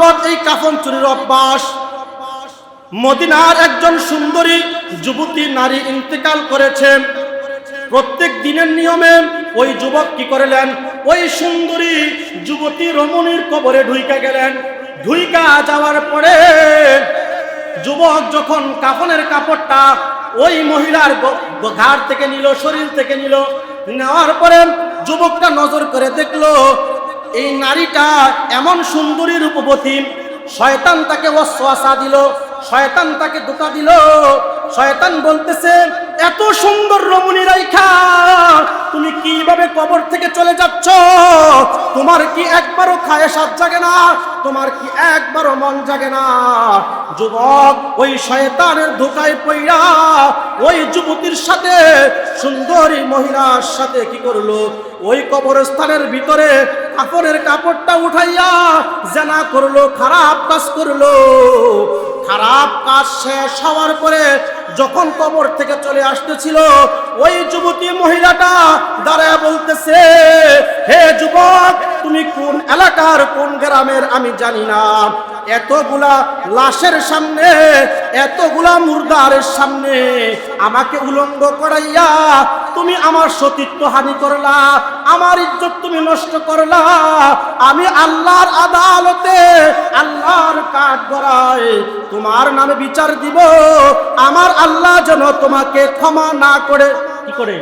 যাবৎ এই কাফন চুরির অভ্যাস, মদিনার একজন সুন্দরী যুবতী নারী ইন্তেকাল করেছেন। প্রত্যেক দিনের নিয়মে ওই যুবক কি করলেন? ওই সুন্দরী যুবতী রমণীর কবরে ঢুইকা গেলেন। ঢুইকা যাওয়ার পরে যুবক যখন কাফনের কাপড়টা ওই মহিলার ঘাড় থেকে নিল, শরীর থেকে নিল, নেওয়ার পরে যুবকটা নজর করে দেখল এই নারীটা এমন সুন্দরী রূপবতী শয়তান তাকে ওয়াসওয়াসা দিল। শয়তান তাকে ধোকা দিল। শয়তান বলতেছে, এত সুন্দর রমণী রাইখা, তুমি কীভাবে কবর থেকে চলে যাচ্ছ? তোমার কি একবারও খায় সাত জাগে না? তোমার কি একবারও মন জাগে না? যুবক, ওই শয়তানের ধোকায় পইরা ওই যুবতীর সাথে, সুন্দরী মহিলার সাথে কি করল? ওই কবরস্থানের ভিতরে কাপড়ের কাপড়টা উঠাইয়া জানা করল, খারাপ কাজ করল। খারাপ কাজ শেষ হওয়ার পরে যখন কবর থেকে চলে আসতেছিল, ওই যুবতী মহিলাটা দাঁড়ায় বলতেছে, হে যুবক, তুমি কোন এলাকার, কোন গ্রামের আমি জানি না। এতগুলা লাশের সামনে, এতগুলা মুর্দারের সামনে আমাকে উলঙ্গ করাইয়া তুমি আমার সতীত্ব হানি করলা, আমার ইজ্জত তুমি নষ্ট করলা। আমি আল্লাহর আদালতে আল্লাহর কাঠ গড়ায় তোমার নামে বিচার দিব। আমার আল্লাহ যেন তোমাকে ক্ষমা না করে। কি করে?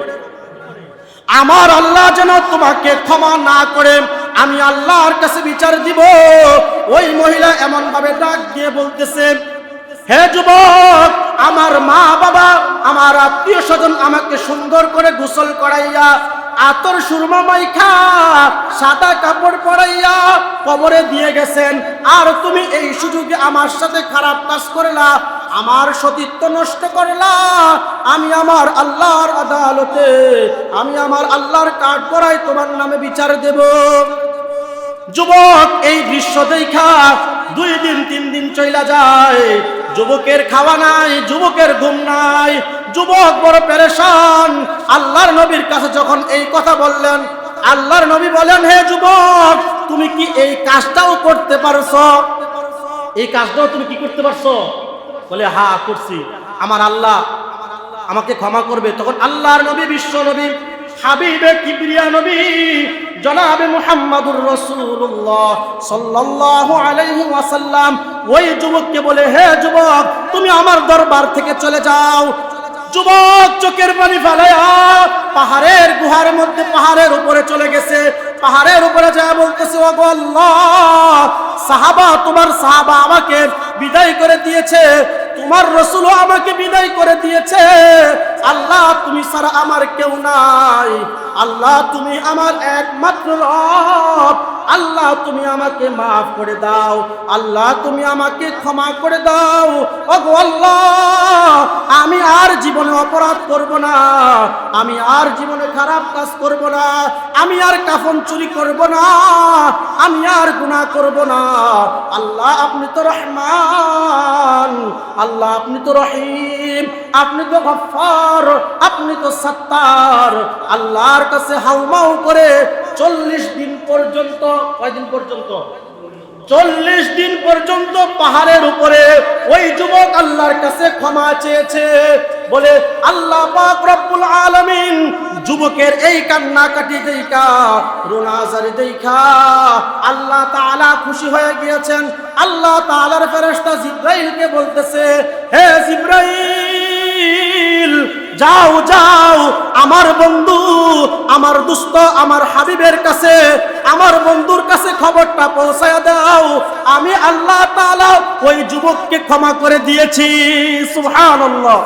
আমার আল্লাহ যেন তোমাকে ক্ষমা না করে, আমি আল্লাহর কাছে বিচার দিব। ওই মহিলা এমন ভাবে ডাক দিয়ে বলতেছে, হে যুবক, আমার মা বাবা, আমার আত্মীয় স্বজন আমাকে সুন্দর করে গোসল করাইয়া আতর সুরমা মাইখা সাদা কাপড় পরাইয়া কবরে দিয়ে গেছেন। আর তুমি এই সুযোগে আমার সাথে খারাপ কাজ করলা, আমার সতীত্ব নষ্ট করলা। আমি আমার আল্লাহর আদালতে, আমি আমার আল্লাহর কাঠ করাই তোমার নামে বিচার দেব। যুবক, এই দৃশ্য দেখা দুই দিন, তিন দিন চইলা যায়। যুবকের খাওয়া নাই, যুবকের ঘুম নাই। যুবক বড় পেরেশান। আল্লাহর নবীর কাছে যখন এই কথা বললেন, আল্লাহর নবী বলেন, হে যুবক, তুমি কি এই কাজটাও করতে পারছ? এই কাজটাও তুমি কি করতে পারছ? বলে, হা, করছি। আমার আল্লাহ আমাকে ক্ষমা করবে। তখন আল্লাহর নবী, বিশ্ব নবী, হাবিবে কিবরিয়া নবী, জনাবে মুহাম্মাদুর রাসূলুল্লাহ সাল্লাল্লাহু আলাইহি ওয়াসাল্লাম, ওই যুবককে বলে, হে যুবক, তুমি আমার দরবার থেকে চলে যাও। যুবক চোখের পানি ফেলায়া পাহাড়ের গুহার মধ্যে পাহাড়ের উপরে চলে গেছে। পাহাড়ের উপরে যা বলতেছে ও সাহাবা, তোমার সাহাবা আমাকে বিদায় করে দিয়েছে। তোমার রসুলও আমাকে বিদায় করে দিয়েছে। আল্লাহ, তুমি ছাড়া আমার কেউ নাই। আল্লাহ, তুমি আমার একমাত্র আল্লাহ, তুমি আমাকে মাফ করে দাও। আল্লাহ, তুমি আমাকে ক্ষমা করে দাও। ওগো আল্লাহ জীবনে অপরাধ করব না, আমি আর জীবনে খারাপ কাজ করব না, আমি আর কাফন চুরি করব না, আমি আর গুনাহ করব না। আল্লাহ, আপনি তো রহমান, আল্লাহ, আপনি তো রহিম, আপনি তো গফফার, আপনি তো সত্তার। আল্লাহর কাছে হাউমাউ করে চল্লিশ দিন পর্যন্ত, কয়দিন পর্যন্ত? চল্লিশ দিন পর্যন্ত পাহাড়ের উপরে ওই যুবক আল্লাহর কাছে ক্ষমা চেয়েছে। বলে, আল্লাহ পাক রব্বুল আলামিন যুবকের এই কান্নাকাটি দেইকা রোনাজারি দেইখা, আল্লাহ তাআলা খুশি হয়ে গিয়েছেন। আল্লাহ তাআলার ফেরেশতা জিব্রাইলকে বলতেছে, হে জিব্রাইল, যাও যাও, আমার বন্ধু আমার দুস্থ আমার হাবিবের কাছে, আমার বন্ধুর কাছে খবরটা পৌঁছায় দাও। আমি আল্লাহ তাআলা ওই যুবককে ক্ষমা করে দিয়েছি। সুবহানাল্লাহ।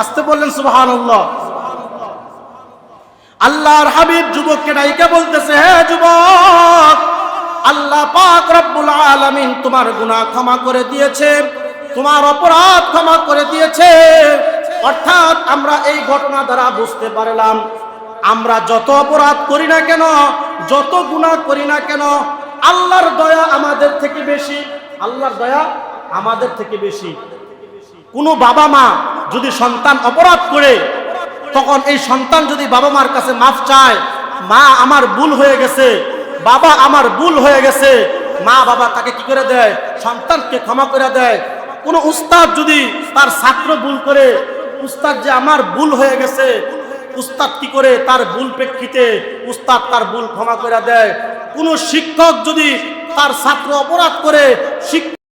আসতে বললেন সুবহানাল্লাহ। আল্লাহর হাবিব যুবককে ডাইকে বলতেছে, হে যুবক, আল্লাহ পাক রব্বুল আলামিন তোমার গুনাহ ক্ষমা করে দিয়েছে, তোমার অপরাধ ক্ষমা করে দিয়েছে। অর্থাৎ আমরা এই ঘটনা দ্বারা বুঝতে পারলাম আমরা যত অপরাধ করি না কেন, যত গুণা করি না কেন, আল্লাহর দয়া আমাদের থেকে বেশি, আল্লাহর দয়া আমাদের থেকে বেশি। কোনো বাবা মা যদি সন্তান অপরাধ করে, তখন এই সন্তান যদি বাবা মার কাছে মাফ চায়, মা আমার ভুল হয়ে গেছে, বাবা আমার ভুল হয়ে গেছে, মা বাবা তাকে কি করে দেয়? সন্তানকে ক্ষমা করে দেয়। কোনো উস্তাদ যদি তার ছাত্র ভুল করে, উস্তাদ যে আমার ভুল হয়ে গেছে উস্তাদ কি করে? তার ভুল প্রেক্ষিতে উস্তাদ তার ভুল ক্ষমা করে দেয়। কোনো শিক্ষক যদি তার ছাত্র অপরাধ করে, শিক্ষক